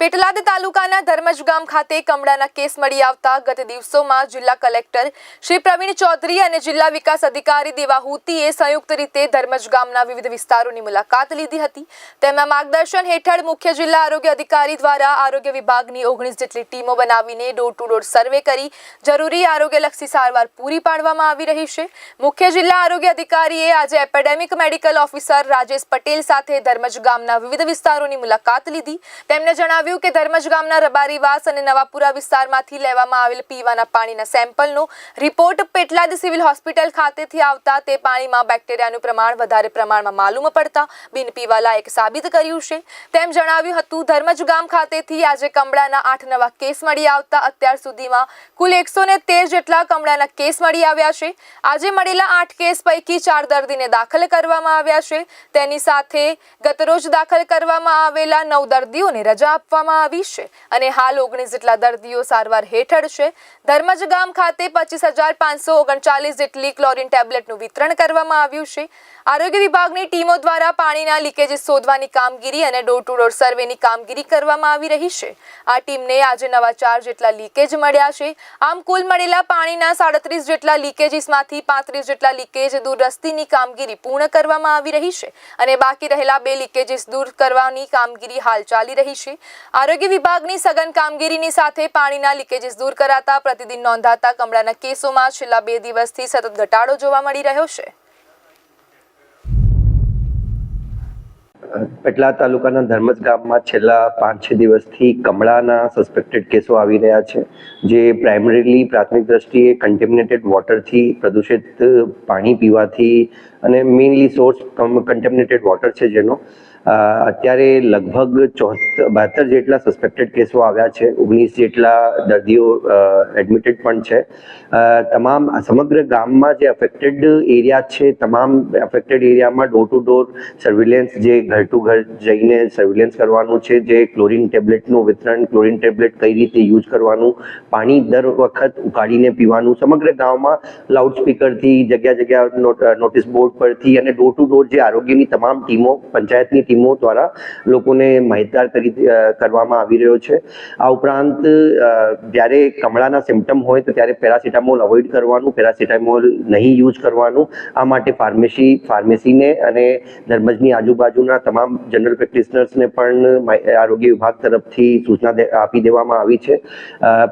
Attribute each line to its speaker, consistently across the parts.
Speaker 1: પેટલાદ તાલુકાના ધર્મજ ગામ ખાતે કમળાના કેસ મળી આવતા ગત દિવસોમાં જિલ્લા કલેક્ટર શ્રી પ્રવીણ ચૌધરી અને જિલ્લા વિકાસ અધિકારી દેવાહુતીએ સંયુક્ત રીતે ધર્મજ ગામના વિવિધ વિસ્તારોની મુલાકાત લીધી હતી. તેમના માર્ગદર્શન હેઠળ મુખ્ય જિલ્લા આરોગ્ય અધિકારી દ્વારા આરોગ્ય વિભાગની ઓગણીસ જેટલી ટીમો બનાવીને ડોર ટુ ડોર સર્વે કરી જરૂરી આરોગ્યલક્ષી સારવાર પૂરી પાડવામાં આવી રહી છે. મુખ્ય જિલ્લા આરોગ્ય અધિકારીએ આજે epidemic medical officer Rajesh Patel સાથે ધર્મજ ગામના વિવિધ વિસ્તારોની મુલાકાત લીધી. તેમણે જણાવ્યું કે ધર્મજ ગામના રબારીવાસ અને નવાપુરા વિસ્તારમાંથી લેવામાં આવેલ પીવાના પાણીના સેમ્પલનો રિપોર્ટ પેટલાદ સિવિલ હોસ્પિટલ ખાતેથી આવતા તે પાણીમાં બેક્ટેરિયાનું પ્રમાણ વધારે પ્રમાણમાં માલુમ પડતા બિન પીવાલાયક સાબિત કર્યું છે. તેમ જણાવ્યું હતું, ધર્મજ ગામ ખાતેથી આજે કમળાના આઠ નવા કેસ મળી આવતા. અત્યાર સુધીમાં કુલ એકસો જેટલા કમળાના કેસ મળી આવ્યા છે. આજે મળેલા આઠ કેસ પૈકી ચાર દર્દીને દાખલ કરવામાં આવ્યા છે. તેની સાથે ગતરોજ દાખલ કરવામાં આવેલા નવ દર્દીઓને રજા આપવામાં આવી છે અને હાલ ઓગણીસ જેટલા દર્દીઓ સારવાર હેઠળ છે. ધર્મજ ગામ ખાતે પચીસ હજાર પાંચસો ઓગણચાલીસ જેટલી ક્લોરીન ટેબ્લેટનું વિતરણ કરવામાં આવ્યું છે. આરોગ્ય વિભાગની ટીમો દ્વારા પાણીના લીકેજીસ શોધવાની કામગીરી અને ડોર ટુ ડોર સર્વેની કામગીરી કરવામાં આવી રહી છે. આ ટીમને આજે નવા ચાર જેટલા લીકેજ મળ્યા છે. આમ કુલ મળેલા પાણીના સાડત્રીસ જેટલા લીકેજીસમાંથી પાંત્રીસ જેટલા લીકેજ દૂર રસ્તીની કામગીરી પૂર્ણ કરવામાં આવી રહી છે અને બાકી રહેલા બે લીકેજીસ દૂર કરવાની કામગીરી હાલ ચાલી રહી છે. આરોગ્ય વિભાગની સઘન કામગીરીની સાથે પાણીના લીકેજીસ દૂર કરાતા પ્રતિદિન નોંધાતા કમળાના કેસોમાં છેલ્લા બે દિવસથી સતત ઘટાડો જોવા મળી રહ્યો છે.
Speaker 2: પેટલા તાલુકાના ધર્મજ ગામમાં છેલ્લા પાંચ છ દિવસથી કમળાના સસ્પેક્ટેડ કેસો આવી રહ્યા છે, જે પ્રાઇમરીલી પ્રાથમિક દ્રષ્ટિએ કન્ટેમિનેટેડ વોટરથી પ્રદૂષિત પાણી પીવાથી અને મેઇનલી સોર્સ કન્ટેમિનેટેડ વોટર છે જેનો. અત્યારે લગભગ ચોહત્તર બહાત્તર જેટલા સસ્પેક્ટેડ કેસો આવ્યા છે, ઓગણીસ જેટલા દર્દીઓ એડમિટેડ પણ છે. તમામ સમગ્ર ગામમાં જે અફેક્ટેડ એરિયા છે, તમામ અફેક્ટેડ એરિયામાં ડોર ટુ ડોર સર્વિલન્સ જે ઘર ટુ ઘર જઈને સર્વિલન્સ કરવાનું છે, જે ક્લોરિન ટેબ્લેટનું વિતરણ ક્લોરિન ટેબ્લેટ કઈ રીતે યુઝ કરવાનું, પાણી દર વખત ઉકાળીને પીવાનું, સમગ્ર ગામમાં લાઉડ સ્પીકરથી જગ્યા જગ્યા નોટ- નોટિસ બોર્ડ પરથી અને ડોર ટુ ડોર જે આરોગ્યની તમામ ટીમો, પંચાયતની ટીમો દ્વારા લોકોને માહિતગાર કરી કરવામાં આવી રહ્યો છે. આ ઉપરાંત જ્યારે કમળાના સિમ્ટમ હોય તો ત્યારે પેરાસિટામોલ અવોઇડ કરવાનું પેરાસિટામોલ નહીં યુઝ કરવાનું. આ માટે ફાર્મસી ફાર્મસીને અને ધર્મજની આજુબાજુના તમામ જનરલ પ્રેક્ટિશનર્સને પણ આરોગ્ય વિભાગ તરફથી સૂચના આપી દેવામાં આવી છે.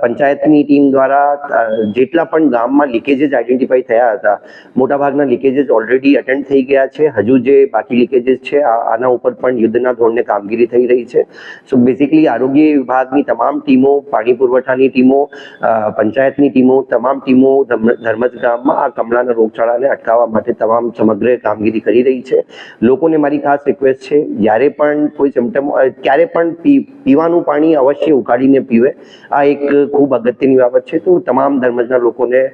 Speaker 2: પંચાયતની ટીમ દ્વારા જેટલા પણ ગામમાં લીકેજીસ આઈડેન્ટિફાઈ થયા હતા, મોટાભાગના લીકેજીસ ઓલરેડી અટેન્ડ થઈ ગયા છે. હજુ જે બાકી લીકેજીસ છે આના ઉપર પણ યુદ્ધના ધોરણે કામગીરી થઈ રહી છે. સો બેસિકલી આરોગ્ય વિભાગની તમામ ટીમો, પાણી પુરવઠાની ટીમો પંચાયતની ટીમો, તમામ ટીમો ધર્મ- ધર્મજ ગામમાં આ કમળાના રોગચાળાને અટકાવવા માટે તમામ સમગ્ર કામગીરી કરી રહી છે. લોકોને મારી ખાસ રિક્વેસ્ટ છે, જ્યારે પણ કોઈ સિમ્ટમ ક્યારે પણ પીવાનું પાણી અવશ્ય ઉકાળીને પીવે, આ એક ખૂબ અગત્યની બાબત છે. તો તમામ ધર્મજના લોકોને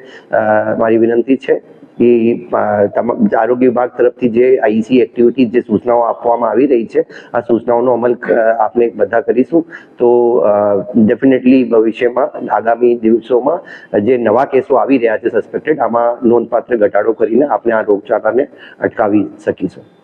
Speaker 2: મારી વિનંતી છે. તમામ આરોગ્ય વિભાગ તરફથી જે આઈસી એક્ટિવિટી જે સૂચનાઓ આપવામાં આવી રહી છે, આ સૂચનાઓનો અમલ આપણે બધા કરીશું. તો ડેફિનેટલી ભવિષ્યમાં, આગામી દિવસોમાં જે નવા કેસો આવી રહ્યા છે સસ્પેક્ટેડ આમાં નોંધપાત્ર ઘટાડો કરીને આપણે આ રોગચાળાને અટકાવી શકીશું.